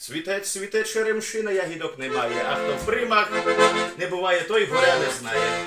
Світець, світе черемшина, ягідок немає, а хто в примах не буває, той горя не знає.